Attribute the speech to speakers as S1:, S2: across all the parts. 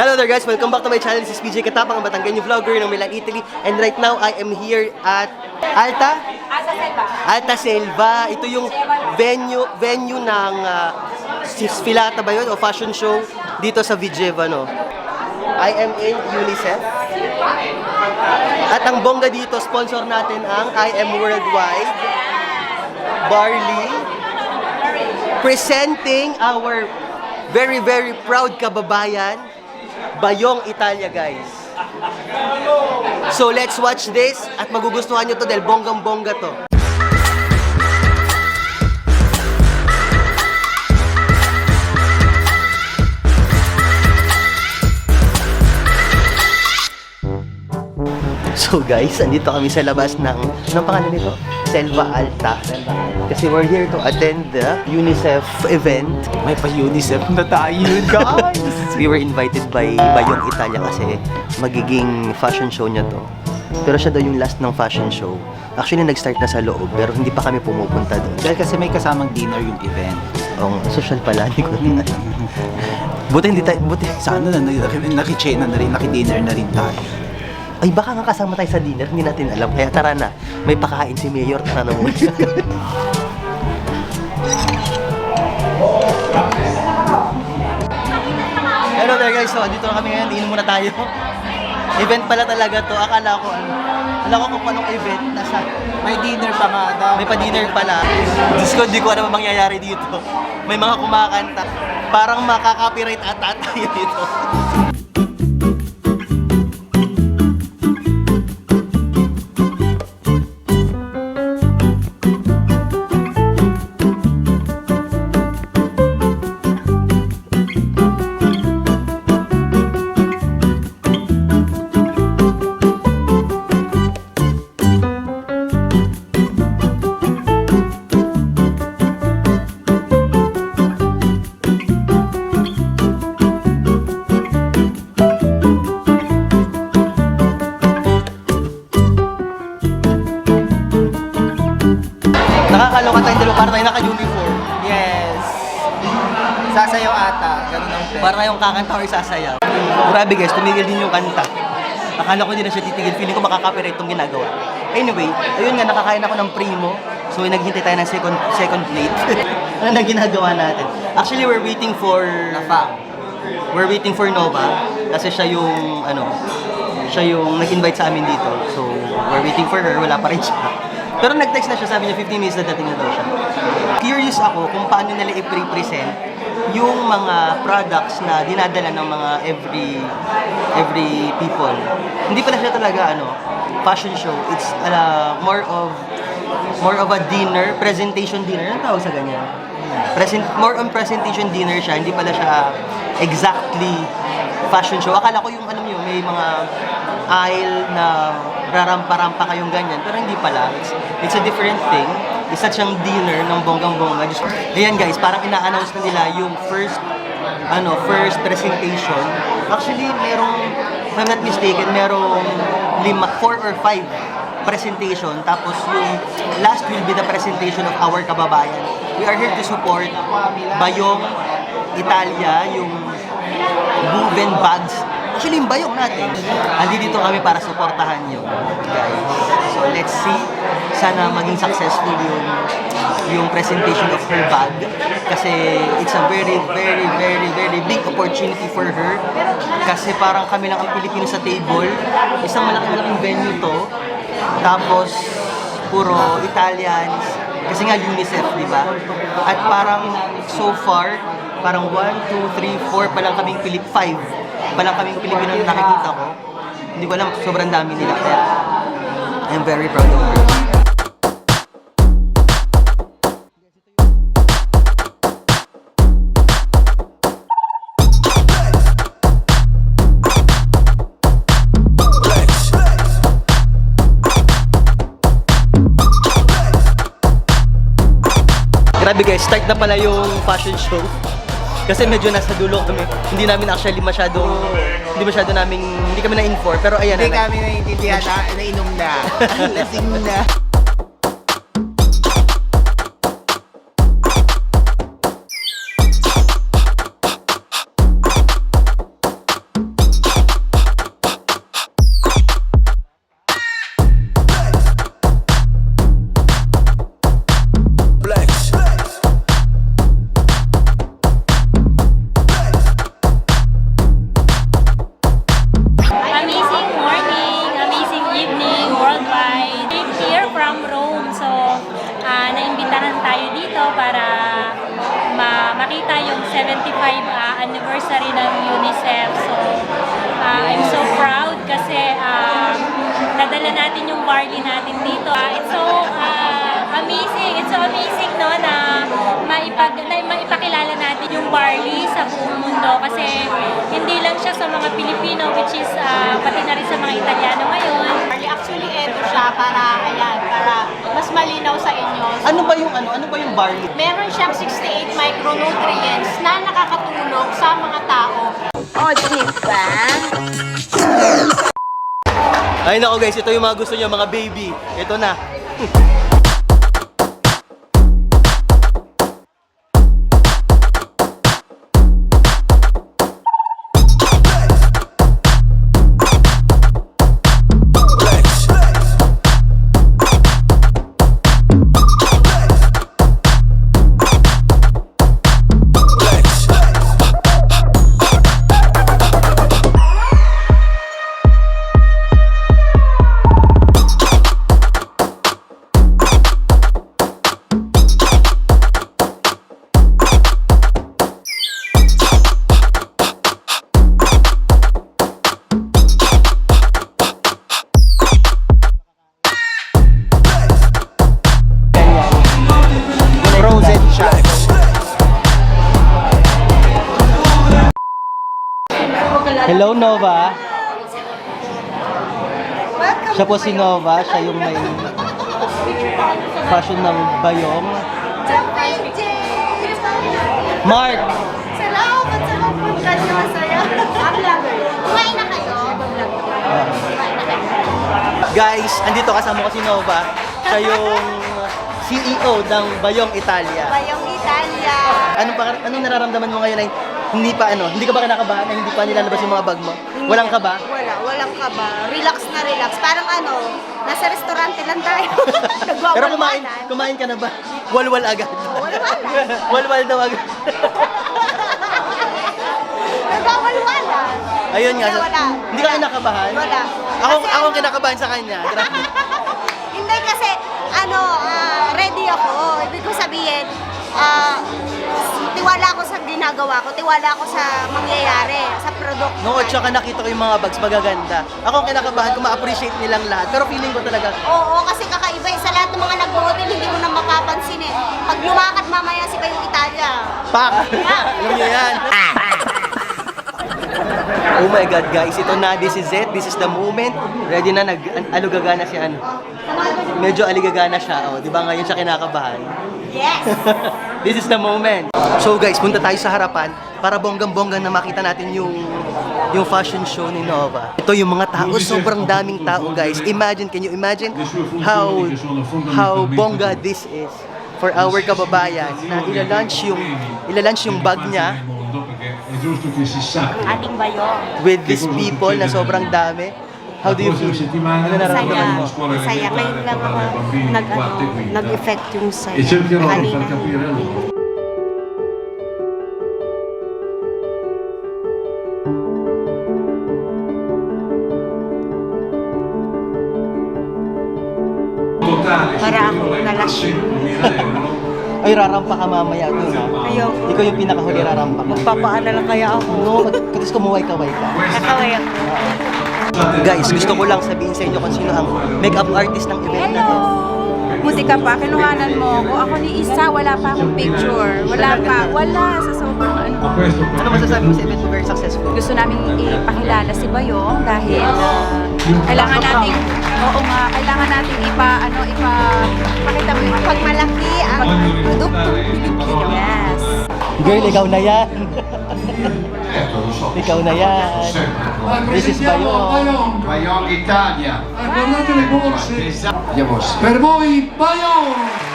S1: Hello there guys, welcome back to my channel. This is PJ Katapang, ang Batanggenyo vlogger ng Milan, Italy. And right now, I am here at Alta?
S2: Asa Selva.
S1: Alta Selva. Ito yung venue venue ng uh, Sfilata ba yun? O fashion show dito sa Vijeva, no? I am in UNICEF. At ang bongga dito, sponsor natin ang I am Worldwide. Barley. Presenting our very, very proud kababayan, Bayong Italia, guys. So let's watch this at magugustuhan nyo to dahil bonggang-bongga to. So guys, andito kami sa labas ng, anong pangalan nito? Selva Alta. Kasi we're here to attend the UNICEF event.
S3: May pa-UNICEF na tayo, guys!
S1: We were invited by Bayong Italia kasi magiging fashion show niya to. Pero siya daw yung last ng fashion show. Actually, nag-start na sa loob, pero hindi pa kami pumupunta doon.
S3: Dahil kasi may kasamang dinner yung event.
S1: Oh, social pala, hindi ko alam. Buti hindi tayo, buti.
S3: Sana na, naki- naki-chain na rin, naki-dinner na rin tayo.
S1: Ay, baka nga kasama tayo sa dinner, hindi natin alam. Kaya tara na, may pakain si Mayor, tara na muna. Hello there guys, so dito na kami ngayon, inom muna tayo. Event pala talaga to, akala ko ano, akala ko kung anong event, nasa,
S3: May dinner pa nga daw.
S1: may pa-dinner pala. Diyos ko, hindi ko alam ang mangyayari dito. May mga kumakanta. Parang makaka-copyright ata tayo dito. kakanta or sasayaw. Grabe guys, tumigil din yung kanta. Akala ko hindi na siya titigil. Feeling ko makaka-copyright itong ginagawa. Anyway, ayun nga, nakakain ako ng primo. So, naghintay tayo ng second second plate. ano na ginagawa natin? Actually, we're waiting for...
S3: Nafa.
S1: We're waiting for Nova. Kasi siya yung, ano, siya yung nag-invite sa amin dito. So, we're waiting for her. Wala pa rin siya. Pero nag-text na siya, sabi niya 15 minutes na dating na daw siya. Curious ako kung paano nila i-present yung mga products na dinadala ng mga every every people. Hindi pala siya talaga ano, fashion show. It's uh, more of more of a dinner, presentation dinner. Anong tawag sa ganyan? Present, more on presentation dinner siya. Hindi pala siya exactly fashion show. Akala ko yung alam niyo, may mga aisle na rarampa-rampa kayong ganyan. Pero hindi pala. It's, it's a different thing. Isa siyang dinner ng bonggang-bongga. Ayan guys, parang ina-announce na nila yung first ano, first presentation. Actually, merong, if I'm not mistaken, merong lima, four or five presentation. Tapos yung last will be the presentation of our kababayan. We are here to support Bayong Italia, yung Woven Bags. Actually, yung bayong natin. Andi dito kami para supportahan nyo, guys. So, let's see. Sana maging successful yung yung presentation of her bag. Kasi it's a very, very, very, very big opportunity for her. Kasi parang kami lang ang Pilipino sa table. Isang malaking-laking venue to. Tapos, puro Italians. Kasi nga UNICEF, di ba? At parang so far, parang 1, 2, 3, 4 pa lang kaming Pilip, 5 pa lang kaming Pilipino na nakikita ko. Hindi ko alam, sobrang dami nila. Kaya, I'm very proud of her. Grabe guys, start na pala yung fashion show. Kasi medyo nasa dulo kami. Hindi namin actually masyadong, hindi masyado namin, hindi kami na-inform. Pero ayan
S3: Hindi
S1: na.
S3: kami naiintindihan na, nainom na. Lasing na.
S2: Uh, anniversary ng UNICEF. So, uh, I'm so proud kasi uh, nadala natin yung barley natin dito. Uh, it's so uh, amazing. It's so amazing no, na, maipag, na maipakilala natin yung barley sa buong mundo kasi hindi lang siya sa mga Pilipino which is uh, pati na rin sa mga Italiano ngayon.
S4: Actually, ito siya para, ayan,
S1: Ano ba yung ano? Ano ba yung barley?
S4: Meron siyang 68 micronutrients na nakakatulong sa mga tao.
S2: Oh, di ba?
S1: Ay nako guys, ito yung mga gusto niyo mga baby. Ito na.
S3: Siya
S1: po si Nova, siya yung may fashion ng bayong. Mark!
S4: Salamat sa kapunta niyo. Masaya. Kumain na kayo?
S1: Guys, andito kasama ko si Nova. Siya yung CEO ng Bayong Italia.
S4: Bayong Italia.
S1: Anong, pa, anong nararamdaman mo ngayon na hindi pa ano, hindi ka ba kinakabahan na hindi pa nilalabas yung mga bag mo? Walang ka ba?
S5: Wala, walang kaba. Relax na relax. Parang ano, nasa restaurante lang tayo.
S1: Pero kumain, kumain ka na ba? Walwal agad.
S5: Walwal.
S1: Walwal daw agad.
S5: Nagwawalwalan.
S1: Ayun nga.
S5: Wala.
S1: Hindi ka kinakabahan?
S5: Wala.
S1: Ako,
S5: Kasi
S1: ako
S5: ano-
S1: kinakabahan sa kanya. Grabe.
S5: Hindi kasi, ano, ah, ready ako. Ibig ko sabihin, ah, tiwala ginagawa ko. Tiwala ako sa mangyayari, sa product.
S1: No, at saka nakita ko yung mga bags magaganda. Ako ang kinakabahan kung ma-appreciate nilang lahat. Pero feeling ko talaga,
S5: Oo, kasi kakaiba eh. Sa lahat ng mga nag-hotel, hindi mo na mapapansin eh. Pag lumakad mamaya si Bayong Italia,
S1: pak! Alam niyo yan. Oh my God, guys. Ito na. This is it. This is the moment. Ready na. Nag, an- alugagana si ano. Medyo aligagana siya. Oh, di ba ngayon siya kinakabahan?
S5: yes!
S1: This is the moment. So guys, punta tayo sa harapan para bonggang-bonggang na makita natin yung yung fashion show ni Nova. Ito yung mga tao, sobrang daming tao guys. Imagine, can you imagine how how bongga this is for our kababayan na ilalunch yung ilalunch yung bag niya.
S2: Ating bayong.
S1: with these people na sobrang dami. How do you feel? Ano nararamdaman mo?
S5: Masaya. Ngayon lang ako nag, ano, nag-effect yung saya.
S6: Cercherò di
S5: Kanina.
S6: far capire a loro. Totale,
S5: Para ako nalasing.
S6: 400.000 euro.
S1: Ay, rarampa ka mamaya dun ha.
S5: Ayoko.
S1: Ikaw yung pinakahuli rarampa ka.
S5: Magpapaalala kaya ako.
S1: No, katis kumuway-kaway ka.
S5: Kakaway ako.
S1: Guys, gusto ko lang sabihin sa inyo kung sino ang makeup artist ng event na to.
S7: Buti ka pa, kinuhanan mo ako. Ako ni Isa, wala pa akong picture. Wala pa, wala sa sobrang ano.
S1: Ano masasabi mo sa event very successful?
S7: Gusto namin ipakilala si Bayong dahil ah, kailangan nating, oo nga, kailangan nating ipa, ano, ipa, pakita mo yung
S5: Pag malaki ang produkto Pilipino.
S7: Yes.
S1: Girl, ikaw na yan.
S6: Certo, lo so.
S1: ikaw na yan. This is Bayon.
S8: Bayong Italia.
S6: Guardate le borse.
S8: Andiamo.
S6: Per voi, Bayon!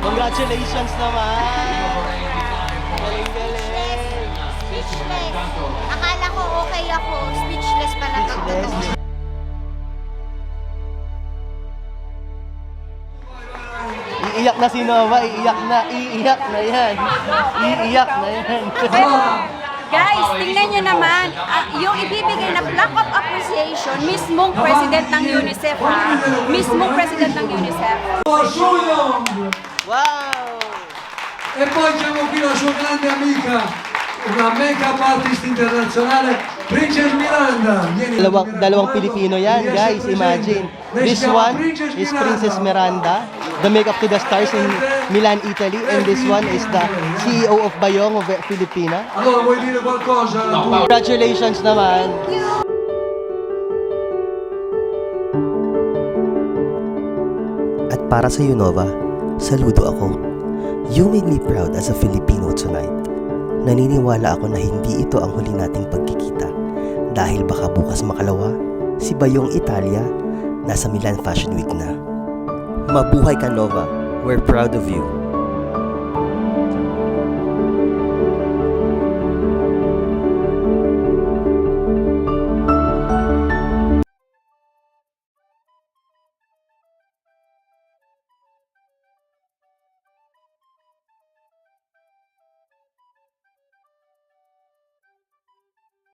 S1: Congratulations naman!
S5: Speechless. Speechless. Akala ko okay ako. Speechless pala pag
S1: Speechless.
S5: totoo.
S1: Iiyak na si Nova, iiyak na, iiyak na yan. Iiyak na yan.
S7: Guys, tingnan nyo naman, ah, yung ibibigay na plaque of appreciation, mismong president ng UNICEF ha, mismong president ng UNICEF.
S1: Wow!
S6: E poi siamo qui la sua grande amica, una make-up artist internazionale, Princess Miranda. Vieni,
S1: Dalawang,
S6: Miranda,
S1: dalawang. Pilipino yan,
S6: Riesce
S1: guys.
S6: presente.
S1: Imagine. This one
S6: Princess
S1: is Princess Miranda, the makeup to the stars in Milan, Italy. And this one is the CEO of Bayong of Filipina.
S6: Allora vuoi dire qualcosa? Tu?
S1: Congratulations naman. At para sa Nova, saludo ako. You made me proud as a Filipino tonight. Naniniwala ako na hindi ito ang huli nating pagkikita dahil baka bukas makalawa, si Bayong Italia nasa Milan Fashion Week na. Mabuhay ka Nova, we're proud of you.